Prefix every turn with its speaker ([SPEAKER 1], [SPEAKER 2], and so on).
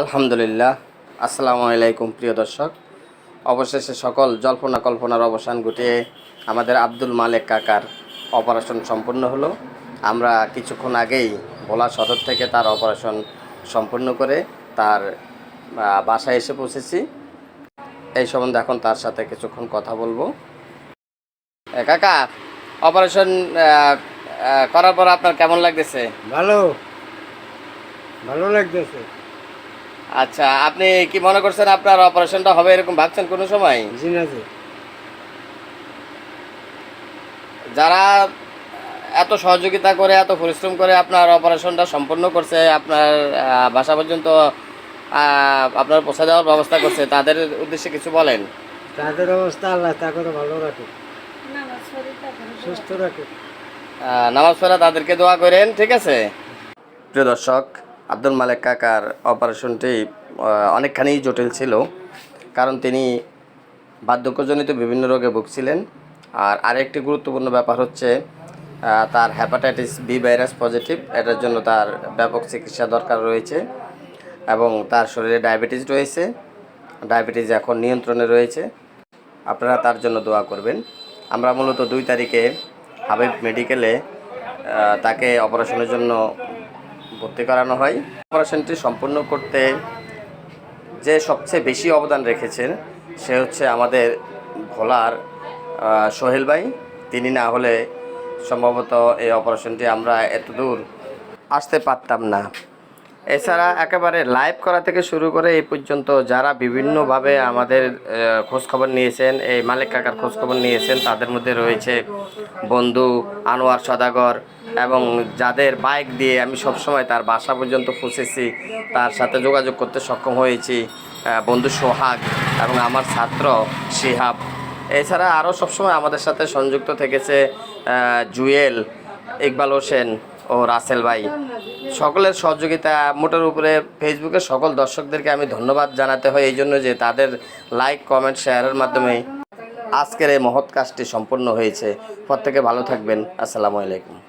[SPEAKER 1] আলহামদুলিল্লাহ। আসসালামু আলাইকুম, প্রিয় দর্শক। অবশেষে সকল জল্পনা কল্পনার অবসান ঘটিয়ে আমাদের আব্দুল মালেক কাকার অপারেশন সম্পূর্ণ হলো। আমরা কিছুক্ষণ আগেই ভোলা সদর থেকে তার অপারেশন সম্পূর্ণ করে তার বাসায় এসে পৌঁছেছি। এই সম্বন্ধে এখন তার সাথে কিছুক্ষণ কথা বলব। কাকা, অপারেশন করার পর আপনার কেমন লাগতেছে?
[SPEAKER 2] ভালো। ভালো লাগতেছে।
[SPEAKER 1] আচ্ছা আপনি কি মনে করছেন আপনার অপারেশনটা হবে এরকম ভাবছেন কোনো সময়?
[SPEAKER 2] জি না জি।
[SPEAKER 1] যারা এত সহযোগিতা করে এত পরিশ্রম করে আপনার অপারেশনটা সম্পন্ন করছে আপনার বাসা পর্যন্ত আপনার পৌঁছে দেওয়ার ব্যবস্থা করছে তাদের উদ্দেশ্যে কিছু বলেন।
[SPEAKER 2] তাদের অবস্থা আল্লাহ তাকে ভালো রাখে সুস্থ রাখে
[SPEAKER 1] আহ, নামাজ পড়া তাদেরকে দোয়া করেন ঠিক আছে? প্রিয় দর্শক আব্দুল মালেক কাকার অপারেশনটি অনেকখানি জটিল ছিল। কারণ তিনি বার্ধক্যজনিত বিভিন্ন রোগে ভুগছিলেন। আর আরেকটি গুরুত্বপূর্ণ ব্যাপার হচ্ছে তার হ্যাপাটাইটিস বি ভাইরাস পজিটিভ এটার জন্য তার ব্যাপক চিকিৎসা দরকার রয়েছে এবং তার শরীরে ডায়াবেটিস রয়েছে। ডায়াবেটিস এখন নিয়ন্ত্রণে রয়েছে। আপনারা তার জন্য দোয়া করবেন। আমরা মূলত দুই তারিখে হাবিব মেডিকেলে তাকে অপারেশনের জন্য ভর্তি করানো হয়। অপারেশনটি সম্পূর্ণ করতে যে সবচেয়ে বেশি অবদান রেখেছেন, সে হচ্ছে আমাদের ভোলার সোহেল ভাই। তিনি না হলে সম্ভবত এই অপারেশনটি আমরা এত দূর আসতে পারতাম না। এছাড়া একেবারে লাইভ করা থেকে শুরু করে এই পর্যন্ত যারা বিভিন্নভাবে আমাদের খোঁজখবর নিয়েছেন, এই মালিক কাকার খোঁজখবর নিয়েছেন, তাদের মধ্যে রয়েছে বন্ধু আনোয়ার সদাগর এবং যাদের বাইক দিয়ে আমি সবসময় তার বাসা পর্যন্ত পৌঁছেছি, তার সাথে যোগাযোগ করতে সক্ষম হয়েছি বন্ধু সোহাগ এবং আমার ছাত্র শিহাব। এছাড়া আরও সবসময় আমাদের সাথে সংযুক্ত থেকেছে জুয়েল ইকবাল হোসেন। ও রাসেল ভাই, সকলের সহযোগিতা, মোটের উপরে ফেসবুকের সকল দর্শকদেরকে আমি ধন্যবাদ জানাতে হয়, এই জন্য যে তাদের লাইক কমেন্ট শেয়ারের মাধ্যমে আজকের এই মহৎ কাজটি সম্পন্ন হয়েছে। প্রত্যেকে ভালো থাকবেন। আসসালামু আলাইকুম।